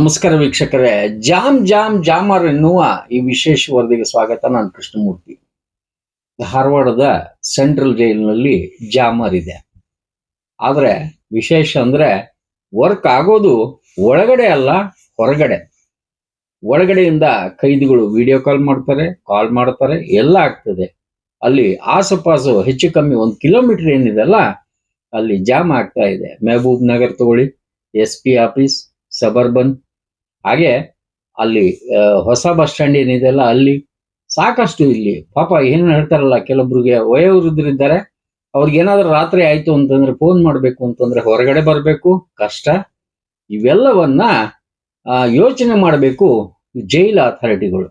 ನಮಸ್ಕಾರ ವೀಕ್ಷಕರೇ. Jam jam jammer ಎನ್ನುವ ಈ ವಿಶೇಷ ವರದಿಗೆ ಸ್ವಾಗತ. ನಾನು ಕೃಷ್ಣಮೂರ್ತಿ. ಧಾರವಾಡದ ಸೆಂಟ್ರಲ್ ಜೈಲಿನಲ್ಲಿ ಜಾಮರ್ ಇದೆ. ಆದ್ರೆ ವಿಶೇಷ ಅಂದ್ರೆ ವರ್ಕ್ ಆಗೋದು ಒಳಗಡೆ ಅಲ್ಲ, ಹೊರಗಡೆ. ಒಳಗಡೆಯಿಂದ ಕೈದಿಗಳು ವಿಡಿಯೋ ಕಾಲ್ ಮಾಡ್ತಾರೆ ಕಾಲ್ ಮಾಡ್ತಾರೆ, ಎಲ್ಲ ಆಗ್ತದೆ. ಅಲ್ಲಿ ಆಸುಪಾಸು ಹೆಚ್ಚು ಕಮ್ಮಿ ಒಂದು ಕಿಲೋಮೀಟರ್ ಏನಿದೆಲ್ಲ ಅಲ್ಲಿ ಜಾಮ್ ಆಗ್ತಾ ಇದೆ. ಮೆಹಬೂಬ್ ನಗರ್ ತಗೊಳ್ಳಿ, ಎಸ್ ಪಿ ಆಫೀಸ್, ಸಬರ್ಬನ್ ಹಾಗೆ ಅಲ್ಲಿ ಹೊಸ ಬಸ್ ಸ್ಟ್ಯಾಂಡ್ ಏನಿದೆಯಲ್ಲ ಅಲ್ಲಿ ಸಾಕಷ್ಟು ಇಲ್ಲಿ, ಪಾಪ ಏನು ಹೇಳ್ತಾರಲ್ಲ ಕೆಲವೊಬ್ರಿಗೆ ವಯೋವೃದ್ಧರಿದ್ದಾರೆ ಅವ್ರಿಗೆ ಏನಾದ್ರೂ ರಾತ್ರಿ ಆಯ್ತು ಅಂತಂದ್ರೆ ಫೋನ್ ಮಾಡ್ಬೇಕು ಅಂತಂದ್ರೆ ಹೊರಗಡೆ ಬರಬೇಕು, ಕಷ್ಟ. ಇವೆಲ್ಲವನ್ನ ಯೋಚನೆ ಮಾಡಬೇಕು ಜೈಲ್ ಅಥಾರಿಟಿಗಳು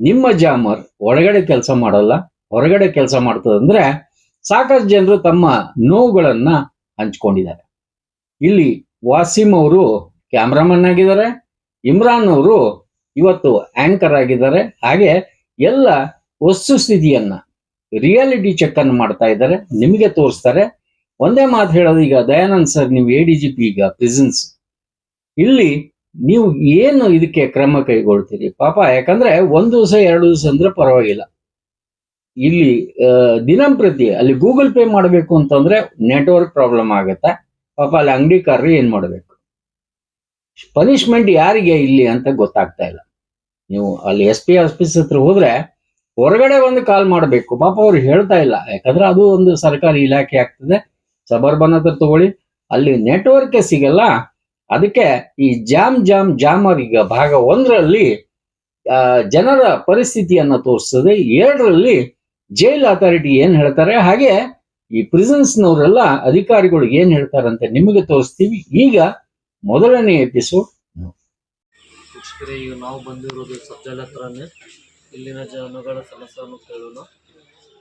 ನಿಮ್ಮ ಜಾಮರ್ ಒಳಗಡೆ ಕೆಲಸ ಮಾಡಲ್ಲ, ಹೊರಗಡೆ ಕೆಲಸ ಮಾಡ್ತದಂದ್ರೆ ಸಾಕಷ್ಟು ಜನರು ತಮ್ಮ ನೋವುಗಳನ್ನ ಹಂಚ್ಕೊಂಡಿದ್ದಾರೆ. ಇಲ್ಲಿ ವಾಸಿಮ್ ಅವರು ಕ್ಯಾಮ್ರಾಮನ್ ಆಗಿದ್ದಾರೆ ಇಮ್ರಾನ್ ಅವರು ಇವತ್ತು ಆಂಕರ್ ಆಗಿದ್ದಾರೆ. ಹಾಗೆ ಎಲ್ಲ ವಸ್ತುಸ್ಥಿತಿಯನ್ನ ರಿಯಾಲಿಟಿ ಚೆಕ್ ಅನ್ನು ಮಾಡ್ತಾ ಇದ್ದಾರೆ. ನಿಮಗೆ ತೋರಿಸ್ತಾರೆ. ಒಂದೇ ಮಾತು ಹೇಳೋದು ಈಗ ದಯಾನಂದ್ ಸರ್ ನೀವು ಎ ಡಿ ಜಿ ಪಿ ಈಗ ಪ್ರಿಸನ್ಸ್ ಇಲ್ಲಿ ನೀವು ಏನು ಇದಕ್ಕೆ ಕ್ರಮ ಕೈಗೊಳ್ತೀರಿ? ಪಾಪ, ಯಾಕಂದ್ರೆ ಒಂದು ದಿವಸ, ಎರಡು ದಿವಸ ಅಂದ್ರೆ ಪರವಾಗಿಲ್ಲ. ಇಲ್ಲಿ ದಿನಂಪ್ರತಿ ಅಲ್ಲಿ ಗೂಗಲ್ ಪೇ ಮಾಡಬೇಕು ಅಂತಂದ್ರೆ ನೆಟ್ವರ್ಕ್ ಪ್ರಾಬ್ಲಮ್ ಆಗುತ್ತೆ. ಪಾಪ, ಅಲ್ಲಿ ಅಂಗಡಿಕಾರರು ಏನ್ ಮಾಡಬೇಕು? ಪನಿಷ್ಮೆಂಟ್ ಯಾರಿಗೆ ಇಲ್ಲಿ ಅಂತ ಗೊತ್ತಾಗ್ತಾ ಇಲ್ಲ. ನೀವು ಅಲ್ಲಿ ಎಸ್ ಪಿ ಆಫೀಸ್ ಹತ್ರ ಹೋದ್ರೆ ಹೊರಗಡೆ ಒಂದು ಕಾಲ್ ಮಾಡಬೇಕು. ಪಾಪ ಅವ್ರು ಹೇಳ್ತಾ ಇಲ್ಲ. ಯಾಕಂದ್ರೆ ಅದು ಒಂದು ಸರ್ಕಾರಿ ಇಲಾಖೆ ಆಗ್ತದೆ. ಸಬರ್ಬನ್ ಹತ್ರ ತಗೊಳ್ಳಿ. ಅಲ್ಲಿ ನೆಟ್ವರ್ಕ್ ಸಿಗಲ್ಲ. ಅದಕ್ಕೆ ಈ ಜಾಮ್ ಜಾಮ್ ಜಾಮರ್ ಈಗ ಭಾಗ ಒಂದರಲ್ಲಿ ಜನರ ಪರಿಸ್ಥಿತಿಯನ್ನ ತೋರಿಸ್ತದೆ. ಎರಡರಲ್ಲಿ ಜೈಲ್ ಅಥಾರಿಟಿ ಏನ್ ಹೇಳ್ತಾರೆ? ಹಾಗೆ ಈ ಪ್ರಿಸನ್ಸ್ನವರೆಲ್ಲ ಅಧಿಕಾರಿಗಳು ಏನ್ ಹೇಳ್ತಾರಂತೆ ನಿಮಗೆ ತೋರಿಸ್ತೀವಿ. ಈಗ ಮೊದಲನೇ ಎಪಿಸೋಡ್ ವೀಕ್ಷಕರೇ ಈಗ ನಾವು ಬಂದಿರೋದು ಸಜ್ಜಲ ಹತ್ರನೇ. ಇಲ್ಲಿನ ಜನಗಳ ಸಮಸ್ಯೆಯನ್ನು ಕೇಳೋಣ.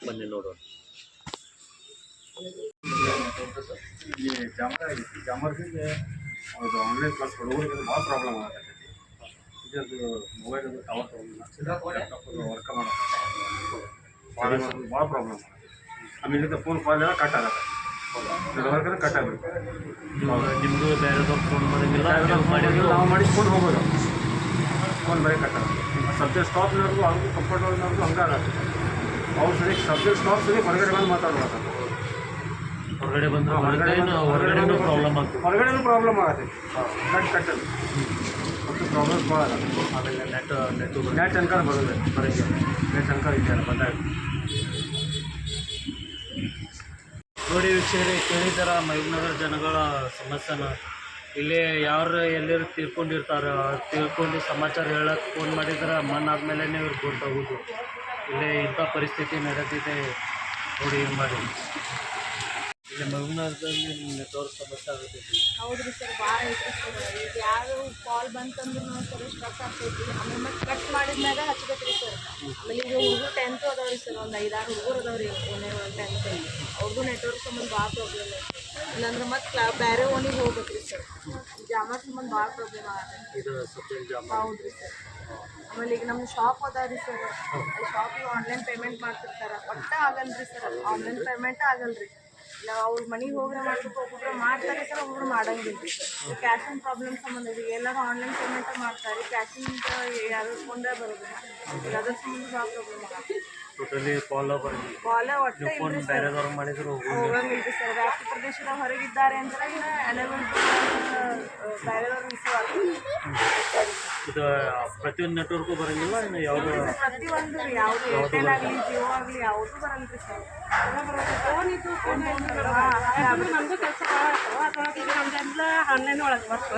ಬನ್ನಿ ನೋಡೋಣ. ಇಲ್ಲಿ ಜಾಮರ್ ಆಗಿತ್ತು ಜಾಮರ್ಗೆ ಅದು ಆನ್ಲೈನ್ ಕ್ಲಾಸ್ ಹುಡುಗರಿಗೆ ಭಾಳ ಪ್ರಾಬ್ಲಮ್ ಆಗತ್ತೆ ಇದರದ್ದು ಮೊಬೈಲ್ ಟವರ್ ತೊಗೊಂಡಿಲ್ಲ. ವರ್ಕ್ ಮಾಡೋ ಭಾಳ ಭಾಳ ಪ್ರಾಬ್ಲಮ್ ಅಮೇಲೆ ಆಮೇಲೆ ಫೋನ್ ಕಾಲ್ ಎಲ್ಲ ಕಟ್ ಆಗುತ್ತೆ ನೆಟ್ವರ್ಕ್ ಕಟ್ ಆಗಬೇಕು ನಿಮ್ಮದು ಬೇರೆದವ್ರು ಫೋನ್ ಮಾಡೋಂಗಿಲ್ಲ ನಾವು ಮಾಡಿದ್ರು ಫೋನ್ ನಾವು ಮಾಡಿಸ್ಕೊಂಡು ಹೋಗೋದು. ಫೋನ್ ಬರೀ ಕಟ್ ಆಗುತ್ತೆ. ಸಬ್ಜೆಕ್ಟ್ ಸ್ಟಾಪ್ನವ್ರಿಗೂ ಅವ್ರಿಗೂ ಕಂಫರ್ಟಬಲ್ನವ್ರಿಗೂ ಹಂಗೆ ಆಗತ್ತೆ. ಅವ್ರು ಸರಿ ಸಬ್ಜೆಕ್ಟ್ ಸ್ಟಾಪ್ ಸರಿ ಹೊರಗಡೆ ಬಂದು ಮಾತಾಡ್ಬೇಕು ಹೊರಗಡೆ ಹೊರಗಡೆ ಹೊರಗಡೆ ಬಂದು- ಹೊರಗಡೆನೂ ಪ್ರಾಬ್ಲಮ್ ಆಗುತ್ತೆ ಹೊರಗಡೆನೂ ಪ್ರಾಬ್ಲಮ್ ಆಗುತ್ತೆ. ಕಟ್ ಕಟ್ಟದು ಮತ್ತು ಪ್ರಾಬ್ಲಮ್ಸ್ ಭಾಳ ಆಗುತ್ತೆ. ಆಮೇಲೆ ನೆಟ್ ನೆಟ್ ನೆಟ್ ತನಕ ಬರೋದು ಬರೋದು ನೆಟ್ ತನಕ ಇದೆಯಲ್ಲ ಬಂದಾಗ. ನೋಡಿ ವೀಕ್ಷಕರೇ ಕೇಳಿದಾರ ಮಹಬೂಬ್ನಗರ ಜನಗಳ ಸಮಸ್ಯೆನ. ಇಲ್ಲಿ ಯಾರು ಎಲ್ಲರೂ ತಿಳ್ಕೊಂಡಿರ್ತಾರೆ, ತಿಳ್ಕೊಂಡು ಸಮಾಚಾರ ಹೇಳಕ್ಕೆ ಫೋನ್ ಮಾಡಿದ್ರೆ ಮಣ್ಣಾದ್ಮೇಲೆ ಇವ್ರು ಗೊತ್ತಾಗೋದು ಇಲ್ಲಿ ಇಂಥ ಪರಿಸ್ಥಿತಿ ನಡೆದಿದೆ ನೋಡಿ ಏನು ಮಾಡಿ. ಇಲ್ಲಿ ಮಹಬೂಬ್ನಗರದಲ್ಲಿ ನೆಟ್ವರ್ಕ್ ಸಮಸ್ಯೆ ಆಗುತ್ತೈತಿ ಹೌದ್ರಿ ಸರ್, ಭಾಳ ಸರ್. ಯಾರು ಕಾಲ್ ಬಂತಂದ್ರೆ ಸರ್ ಸ್ಟ್ರಕ್ ಆಗ್ತೈತಿ ಆಮೇಲೆ ಕಟ್ ಮಾಡಿದ್ಮ್ಯಾಗ ಹಚ್ಬೇಕು ಆಮೇಲೆ ಈಗ ಹುಡುಗರು ಟೆಂತ್ ರೀ ಸರ್ ಒಂದು ಐದಾರು ಹುಡುಗರು ರೀ ಒಂದೇ ಒಂದು ಟೆಂತ್ ಅವ್ರದ್ದು ನೆಟ್ವರ್ಕ್ ಸಂಬಂಧ ಭಾಳ ಪ್ರಾಬ್ಲಮ್ ಐತಿ ಇಲ್ಲಾಂದ್ರೆ ಮತ್ತೆ ಕ್ಲಾ ಬೇರೆ ಓಣಿಗೆ ಹೋಗ್ಬೇಕ್ರಿ ಸರ್ ಜಾಮ ಸಂಬಂಧ ಭಾಳ ಪ್ರಾಬ್ಲಮ್ ಆಗತ್ತೆ. ಜಾಮ್. ಹೌದ್ರಿ ಸರ್ ಆಮೇಲೆ ಈಗ ನಮ್ಮ ಶಾಪ್ ಅದಾವ್ರಿ ಸರ್ ಶಾಪಿಗೆ ಆನ್ಲೈನ್ ಪೇಮೆಂಟ್ ಮಾಡ್ತಿರ್ತಾರೆ. ಒಟ್ಟ ಆಗಲ್ರಿ ಸರ್ ಆನ್ಲೈನ್ ಪೇಮೆಂಟ್ ಆಗಲ್ರಿ. ಇಲ್ಲ ಅವ್ರ ಮನೆಗೆ ಹೋಗ್ರೆ ಮಾಡ್ಬೇಕು ಒಬ್ಬೊಬ್ರು ಮಾಡ್ತಾರೆ ಸರ್ ಒಬ್ಬೊಬ್ರು ಮಾಡಂಗಿಲ್ಲ. ಕ್ಯಾಶ್ ಆನ್ ಕ್ಯಾಶಿನ ಪ್ರಾಬ್ಲಮ್ ಸಂಬಂಧ ಇದೆ. ಎಲ್ಲರೂ ಆನ್ಲೈನ್ ಪೇಮೆಂಟ್ ಮಾಡ್ತಾರೆ. ಕ್ಯಾಶಿಂದ ಯಾರು ಕೊಂಡೇ ಬರೋದಿಲ್ಲ. ಅದ್ರ ಸಂಬಂಧ ಭಾಳ ಪ್ರಾಬ್ಲಮ್ ಆಗತ್ತೆ ಟೋಟಲಿ ಫಾಲೋ ಬರೋದು ಕಾಲ ಒಟ್ಟ ನೀವು ಫೋನ್ ಸರ್. ಬೇರೆದವ್ರು ಮಾಡಿದ್ರು ಹೋಗೋದು ಹೋಗಂಗಿಲ್ರಿ ಸರ್. ವ್ಯಾಪ್ತಿ ಪ್ರದೇಶದ ಹೊರಗಿದ್ದಾರೆ ಅಂತ ಅಲೆವೆನ್ ಬೇರೆದವ್ರು ರಿಸೀವ್ ಆಗ್ತದೆ ಇದು ಪ್ರತಿಯೊಂದು ನೆಟ್ವರ್ಕು ಬರೋಂಗಿಲ್ಲ ಇನ್ನು ಯಾವುದು ಪ್ರತಿಯೊಂದು ರೀ ಯಾವುದು ಏರ್ಟೆಲ್ ಆಗಲಿ ಜಿಯೋ ಆಗಲಿ ಯಾವುದು ಬರಲ್ರಿ ಸರ್ ಫೋನ್ ಇದ್ದು ಫೋನ್ ನಮಗೂ ಕೆಲಸ ಭಾಳ ಆಗ್ತಾವ ಅದ್ರೊಳಗೆ ಈಗ ನಮ್ದೆಲ್ಲ ಆನ್ಲೈನ್ ಒಳಗೆ ವರ್ಕ್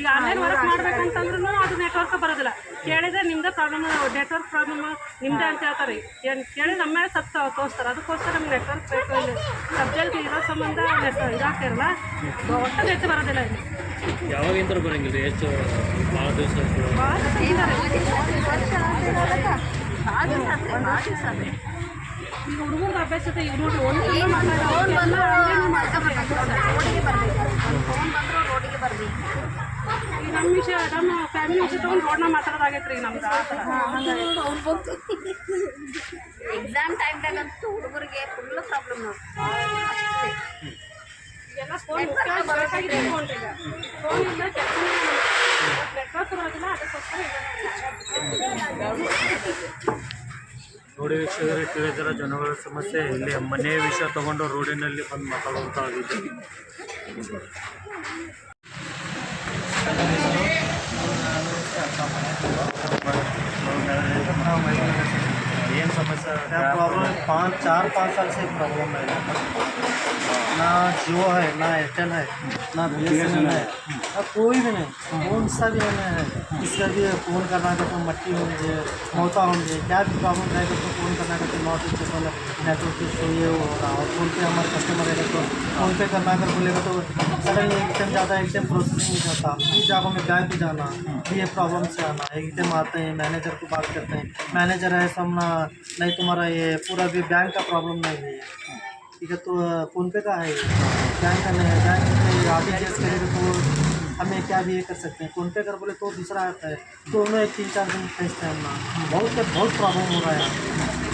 ಈಗ ಆನ್ಲೈನ್ ವರ್ಕ್ ಮಾಡ್ಬೇಕಂತಂದ್ರೂ ಅದು ನೆಟ್ವರ್ಕ್ ಬರೋದಿಲ್ಲ. ಕೇಳಿದ್ರೆ ನಿಮ್ದೇ ಪ್ರಾಬ್ಲಮ್ ನೆಟ್ವರ್ಕ್ ಪ್ರಾಬ್ಲಮ್ ನಿಮ್ದೇ ಅಂತ ಹೇಳ್ತಾರೆ. ಏನು ಕೇಳಿ ನಮ್ಮ ಮೇಲೆ ಸತ್ತು ತೋರಿಸ್ತಾರೆ. ಅದಕ್ಕೋಸ್ಕರ ನಮ್ಗೆ ನೆಟ್ವರ್ಕ್ ಬೇಕು. ಸಬ್ಜೆಕ್ಟ್ ಇರೋ ಸಂಬಂಧ ನೆಟ್ ಇದಾಗ್ತಿರಲ್ಲ ಒಟ್ಟು ನೆಟ್ ಬರೋದಿಲ್ಲ ಇಲ್ಲಿ. ಯಾವಾಗಿಂದ ಬರೋಂಗಿಲ್ಲ ಎಷ್ಟು ಭಾಳ ದಿವಸ ಈಗ ಹುಡುಗರ ಅಭ್ಯಾಸ ಇದೆ ಈಗ ನೋಡಿ ಒಂದು ತಿಂಗಳು ಈಗ ನಮ್ಮ ವಿಷಯ ನಮ್ಮ ಫ್ಯಾಮಿಲಿ ವಿಷಯ ತಗೊಂಡು ರೋಡ್ನ ಮಾತಾಡೋದಾಗೈತೆ ರೀ ನಮ್ದು ಆ ಬಂತು ಎಕ್ಸಾಮ್ ಟೈಮ್ದಾಗಂತೂ ಹುಡುಗರಿಗೆ ಫುಲ್ ಪ್ರಾಬ್ಲಮ್ ನೋಡಿ ಎಲ್ಲ ಫೋನ್ ಬೇಕಾಗಿದೆ ಫೋನ್ ಈಗ ಫೋನ್ ಇಲ್ಲ ಕೆಲಸ ನೆಟ್ವರ್ಕ್ ಬರೋದಿಲ್ಲ ಅದಕ್ಕೋಸ್ಕರ ನೋಡಿ ವೀಕ್ಷಕರೇ ತಿಳಿದಿರೋ ಜನಗಳ ಸಮಸ್ಯೆ ಇಲ್ಲಿ ಮನೆ ವಿಷಯ ತಗೊಂಡು ರೋಡಿನಲ್ಲಿ ಬಂದು ಮಾತಾಡುವಂತಾಗಿದೆ ಏನು समस्या क्या प्रॉब्लम पाँच, चार, पाँच साल से प्रॉब्लम है ना जियो है, ना एयरटेल है, ना बी एस एन एल है, ना कोई भी नहीं। कौन सा भी नहीं है किसका भी फ़ोन करना है तो मट्टी होंगे मौता होंगे, क्या भी प्रॉब्लम रहेगा तो फ़ोन करना है तो नॉट स्टेबल नेटवर्क इशू ये हो रहा और फ़ोन पे हमारे कस्टमर रहेगा तो फ़ोन पे करना अगर बोलेगा तो सडनली एक टाइम ज़्यादा एक टाइम प्रोसेसिंग नहीं होता इस जगह में बैंक जाना, ये प्रॉब्लम से आना। एक टाइम आते हैं मैनेजर को बात करते हैं। मैनेजर है, सामना नहीं तुम्हारा ये पूरा भी बैंक का प्रॉब्लम नहीं है। ठीक है तो फ़ोन पे का है बैंक का नहीं है बैंक में आर टी जी एस करेगा तो हमें क्या भी ये कर सकते हैं। फ़ोन पे कर बोले तो दूसरा आता है। दोनों एक तीन चार दिन भेजते हैं हम बहुत बहुत प्रॉब्लम हो रहा है।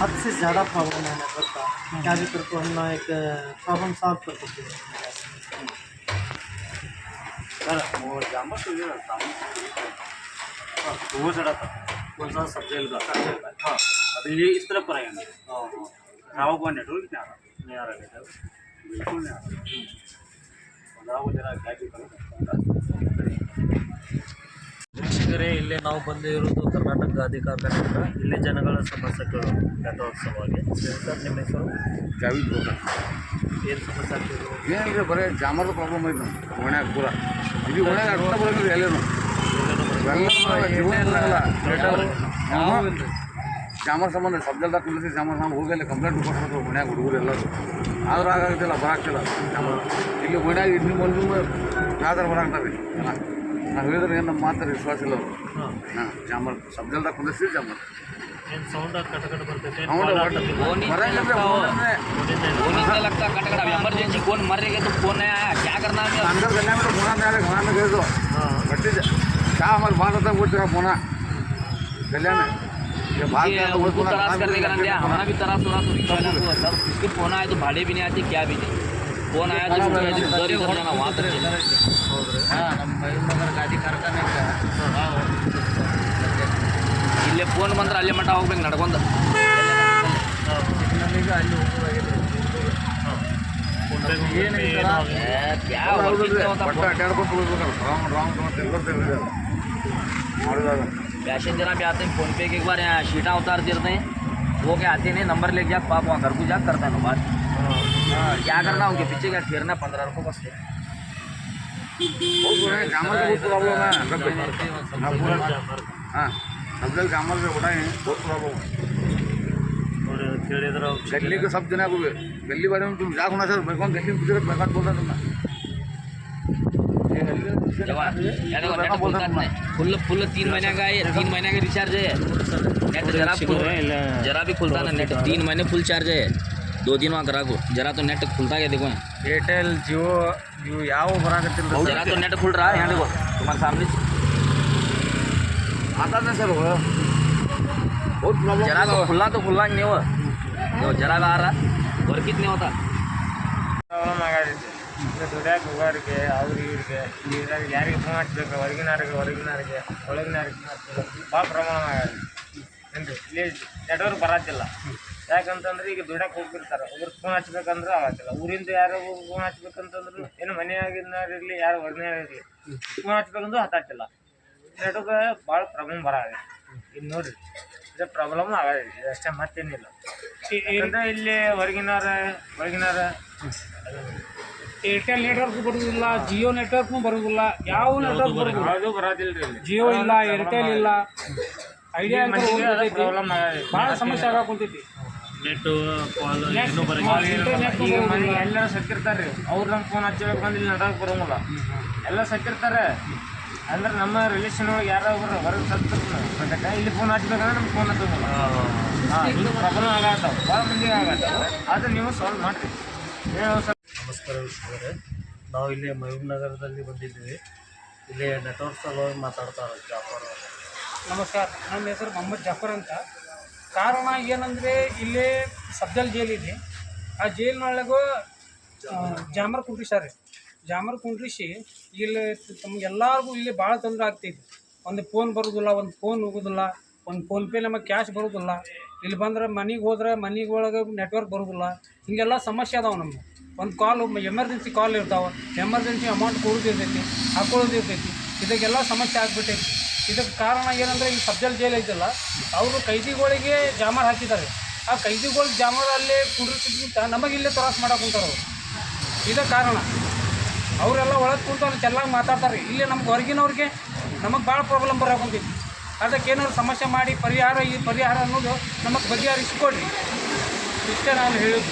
हद से ज़्यादा प्रॉब्लम है नेटवर्क का। क्या भी करके हम ना एक प्रॉब्लम सॉल्व कर सकते हैं। सर वो जरा था कौन सा सब्जेक्ट का? हाँ। अब ये इस तरफ पर आएंगे राव को नेटवर्क नहीं आ रहा नहीं आ रहा नेटवर्क बिल्कुल नहीं आ रहा राव जरा क्या भी करो ವೀಕ್ಷಕರೇ ಇಲ್ಲೇ ನಾವು ಬಂದಿರೋದು ಕರ್ನಾಟಕ ಗಾದಿ ಕಾರ್ಖಾನೆಯಿಂದ ಇಲ್ಲಿ ಜನಗಳ ಸಮಸ್ಯೆಗಳು ನೆಟ್ವರ್ಕ್ ಸಲುವಾಗಿ ಸರ್ ನಿಮ್ಮ ಹೆಸರು ಜಾವೀದ್ ಬೋಗ ಏನು ಸಮಸ್ಯೆ ಆಗ್ತಿದ್ರು ಏನಿಲ್ಲ ಬರೀ ಜಾಮರ್ದ ಪ್ರಾಬ್ಲಮ್ ಐತೆ ನಮ್ಮ ಓಣ್ಯಾಗ ಪೂರ ಇಲ್ಲಿ ಓಣ್ಯಾಗ ಅರ್ಥ ಬರೋದಿಲ್ಲ ಎಲ್ಲೇನು ಜಾಮರ್ ಸಂಬಂಧ ಸಬ್ಜಲ್ದಾಗ ಕುಳಿಸಿ ಜಾಮರ್ ಸಂಬಂಧ ಹೋಗಿ ಕಂಪ್ಲೇಂಟ್ ಕೊಡ್ಬೇಕು ಓಣ್ಯಾಗ ಹುಡುಗರು ಎಲ್ಲರೂ ಆದ್ರೂ ಆಗಾಗ್ತಿಲ್ಲ ಬರಾಗ್ತಿಲ್ಲ ಜಾಮರ್ ಇಲ್ಲಿ ಓಣ್ಯಾಗ ಇಡ್ಲಿ ಮಂದಿ ಯಾವ್ದಾರು ಬರಾಗ್ತಾರೆ ಜನ ನಾವು ಹೇಳಿದ್ರೆ ಏನು ನಮ್ಮ ಮಾತಾರೆ ವಿಶ್ವಾಸ ಇಲ್ಲ ಅವರು ಹಾಂ ಜಾಮರ್ ಸಬ್ಜಲ್ದಾಗ ಕುಂದಿಸಿ ಜಾಮರ್ ಏನು ಸೌಂಡ್ ಕಟ ಕಟ ಬರ್ತೈತೆ ಅವನು ಬರಂಗಿಲ್ಲ ಫೋನೇ फोन ही नहीं लगता कट कट अब इमरजेंसी कौन मर गया तो फोन नहीं आया क्या करना है अंदर गन्ने में फोन आने फोन में गए तो बट्टी क्या हमारे बात होता है वो तेरा फोन गले में ये बात ये क्या तो वो उसको फोन तराश करने का ना दिया हमारा भी तराश हो रहा तो सर उसके फोन आया तो भाड़े भी नहीं आते क्या भी नहीं फोन आया तो उसको ऐसे उधर ही उधर जाना वहाँ तक चले। ಇಲ್ಲೇ ಫೋನ್ ಬಂದ್ರೆ ಅಲ್ಲೇ ಮಟ್ಟ ಹೋಗ್ಬೇಕು ನಡ್ಕೊಂಡು ಕ್ಯಾ ಬಟ್ಟ ಅಡ್ಡಾಡ್ಕೊಂಡು ಹೋಗ್ಬೇಕಲ್ಲ ರಾಂಗ್ ರಾಂಗ್ ಅಂತ ಎಲ್ಲರೂ ತಿಳಿದಿದೆ ಮಾಡಿದಾಗ पैसेंजर जरा भी आते हैं फ़ोनपे के एक बार यहाँ शीटा उतार देते हैं। वो क्या आते नहीं नंबर लेके जा पाप वहाँ घर को जा करता है बात हाँ, क्या करना उनके पीछे क्या ठेरना पंद्रह रुपये बस। हाँ, हाँ, गली के सब जना गली बारे में तुम जाओ ना सर मैं कौन गली में बोल रहा तुम फुल फुल तीन महीने का है तीन महीने का रिचार्ज है नेट जरा फुल जरा भी खुलता ना नेट तीन महीने फुल चार्ज है दो दिन वहाँ करा को जरा तो नेट खुलता है देखो यहाँ ಏರ್ಟೆಲ್ ಜಿಯೋ ಇವು ಯಾವ ಬರಾಕತ್ತಿಲ್ಲ जरा तो नेट खुल रहा है यहाँ देखो तुम्हारे सामने आता नहीं सर वो बहुत प्रॉब्लम जरा तो खुला तो खुला ही नहीं हो जो जरा का आ रहा वर्क नहीं होता ಪ್ರಾಬ್ಲಮ್ ಆಗೈತಿ ಈಗ ದುಡ್ಯಾಕೆ ಹೋಗೋರಿಗೆ ಅವ್ರಿಗೆ ಇವ್ರಿಗೆ ಇದ್ರಾಗ ಯಾರಿಗೆ ಫೋನ್ ಹಚ್ಬೇಕು ಹೊರಗಿನವ್ರಿಗೆ ಹೊರಗಿನವ್ರಿಗೆ, ಒಳಗಿನವ್ರಿಗೆ ಭಾಳ ಪ್ರಾಬ್ಲಮ್ ಏನು ಏನ್ರಿ? ಇಲ್ಲಿ ನೆಟ್ವರ್ಕ್ ಬರತ್ತಿಲ್ಲ. ಯಾಕಂತಂದ್ರೆ ಈಗ ದುಡ್ಯಾಕೆ ಹೋಗಿರ್ತಾರೆ ಒಬ್ರಿಗೆ ಫೋನ್ ಹಚ್ಬೇಕಂದ್ರೆ ಆಗತ್ತಿಲ್ಲ. ಊರಿಂದ ಯಾರೋ ಫೋನ್ ಹಚ್ಬೇಕಂತಂದ್ರು ಏನು ಮನೆಯಾಗಿನವ್ರಿರ್ಲಿ ಯಾರು ಹೊರಗಿನವ್ರಿರ್ಲಿ ಫೋನ್ ಹಚ್ಬೇಕಂದ್ರೂ ಹತ್ತಾತಿಲ್ಲ. ನೆಟ್ವರ್ಕ್ ಭಾಳ ಪ್ರಾಬ್ಲಮ್ ಬರಾಗೈತಿ ಇದು ನೋಡಿರಿ, ಇದು ಪ್ರಾಬ್ಲಮ್ ಆಗೋದಿಲ್ಲ ಅಷ್ಟೇ ಮತ್ತೇನಿಲ್ಲ. ಇಲ್ಲಿ ಹೊರಗಿನವ್ರ ಹೊರಗಿನವ್ರ ಏರ್ಟೆಲ್ ನೆಟ್ವರ್ಕ್ ಬರುವುದಿಲ್ಲ ಜಿಯೋ ನೆಟ್ವರ್ಕ್ನು ಬರುವುದಿಲ್ಲ ಯಾವ ನೆಟ್ವರ್ಕ್ ಬರುವುದಿಲ್ಲ ಇಲ್ಲಿ. ಜಿಯೋ ಇಲ್ಲ ಏರ್ಟೆಲ್ ಇಲ್ಲ. ಐಡಿಯಾ ಅಂತ ಮಂದಿಗೆ ಅದ ಹೋಗ್ಬಿಟ್ಟೈತಿ. ಪ್ರಾಬ್ಲಮ್ ಆಗೈತಿ ಭಾಳ ಸಮಸ್ಯೆ ಆಗಾಕ್ ಕುಂತೈತಿ ನೆಟ್ ಕಾಲ್ ಈಗ ಮನೆ ಎಲ್ಲರೂ ಸತ್ತಿರ್ತಾರೆ ಅವ್ರು ನಮ್ಮ ಫೋನ್ ಹಚ್ಚಬೇಕು ಅಂದ್ರೆ ಇಲ್ಲಿ ನಡಕ್ ಬರೋಂಗಿಲ್ಲ ಎಲ್ಲ ಸಕ್ಕಿರ್ತಾರೆ ಅಂದ್ರೆ ನಮ್ಮ ರಿಲೇಷನ್ ಒಳಗೆ ಯಾರೋ ಒಬ್ಬರು ಹೊರಗೆ ಸತ್ತಿರ್ತಾರೆ. ಇಲ್ಲಿ ಫೋನ್ ಹಚ್ಬೇಕಂದ್ರೆ ನಮ್ಗೆ ಫೋನ್ ಹಚ್ಚೋಂಗಿಲ್ಲ ಹಾಂ ಪ್ರಾಬ್ಲಮ್ ಆಗತ್ತಾವ. ಭಾಳ ಮಂದಿಗೆ ಆಗತ್ತಾವ. ಅದು ನೀವು ಸಾಲ್ವ್ ಮಾಡಿರಿ. ಏನು ಸ್ವಲ್ಪ ನಮಸ್ಕಾರ ವೀಕ್ಷಕರೇ. ನಾವು ಇಲ್ಲಿ ಮಹಬೂಬ್ ನಗರದಲ್ಲಿ ಬಂದಿದ್ದೀವಿ. ಇಲ್ಲಿ ನೆಟ್ವರ್ಕ್ ಸಲುವಾಗಿ ಮಾತಾಡ್ತಾರೆ ಜಾಫರ್ ನಮಸ್ಕಾರ. ನನ್ನ ಹೆಸರು ಮೊಹಮ್ಮದ್ ಜಾಫರ್ ಅಂತ. ಕಾರಣ ಏನಂದರೆ ಇಲ್ಲಿ ಸಬ್ಜಲ್ ಜೈಲಿದೆ. ಆ ಜೈಲಿನೊಳಗೂ ಜಾಮರ್ ಕುಂಡ್ರಿಸಾರೆ ಜಾಮರ್ ಕುಂಡ್ರಿಸಿ ಇಲ್ಲಿ ತಮ್ಗೆ ಎಲ್ಲರಿಗೂ ಇಲ್ಲಿ ಭಾಳ ತೊಂದರೆ ಆಗ್ತೈತಿ ಒಂದು ಫೋನ್ ಬರೋದಿಲ್ಲ, ಒಂದು ಫೋನ್ ಹೋಗೋದಿಲ್ಲ, ಒಂದು ಫೋನ್ಪೇ ನಮಗೆ ಕ್ಯಾಶ್ ಬರೋದಿಲ್ಲ. ಇಲ್ಲಿ ಬಂದ್ರೆ ಮನೆಗೆ ಹೋದ್ರೆ ಮನೆಗೆ ಒಳಗೆ ನೆಟ್ವರ್ಕ್ ಬರೋದಿಲ್ಲ. ಹೀಗೆಲ್ಲ ಸಮಸ್ಯೆ ಅದಾವೆ ನಮ್ಗೆ. ಒಂದು ಕಾಲ್ ಎಮರ್ಜೆನ್ಸಿ ಕಾಲ್ ಇರ್ತಾವೆ, ಎಮರ್ಜೆನ್ಸಿ ಅಮೌಂಟ್ ಕೊಡೋದು ಇರ್ತೈತಿ ಹಾಕೊಳ್ಳೋದು ಇರ್ತೈತಿ ಇದಕ್ಕೆಲ್ಲ ಸಮಸ್ಯೆ ಆಗ್ಬಿಟ್ಟೈತಿ. ಇದಕ್ಕೆ ಕಾರಣ ಏನಂದರೆ ಈ ಸಬ್ಜಲ್ ಜೈಲ್ ಐತಲ್ಲ, ಅವರು ಕೈದಿಗಳಿಗೆ ಜಾಮರ್ ಹಾಕಿದ್ದಾರೆ. ಆ ಕೈದಿಗಳು ಅಲ್ಲೇ ಕುಂಡಿರ್ತಿದ್ದಂತ ನಮಗೆ ಇಲ್ಲೇ ತ್ರಾಸ ಮಾಡೋಕೆ ಕುಂತಾರೆ ಅವರು. ಇದಕ್ಕೆ ಕಾರಣ. ಅವರೆಲ್ಲ ಒಳಗೆ ಕುಂತು ಚೆಲ್ಲಾಗಿ ಚೆನ್ನಾಗಿ ಮಾತಾಡ್ತಾರೆ. ಇಲ್ಲೇ ನಮ್ಗೆ ಹೊರಗಿನವ್ರಿಗೆ ನಮಗೆ ಭಾಳ ಪ್ರಾಬ್ಲಮ್ ಬರೋಕೊಂತೈತಿ ಅದಕ್ಕೆ ಏನಾದ್ರು ಸಮಸ್ಯೆ ಮಾಡಿ ಪರಿಹಾರ ಈ ಪರಿಹಾರ ಅನ್ನೋದು ನಮಗೆ ಬಗೆಹರಿಸಿಕೊಡ್ರಿ. ಇಷ್ಟೇ ನಾನು ಹೇಳೋದು.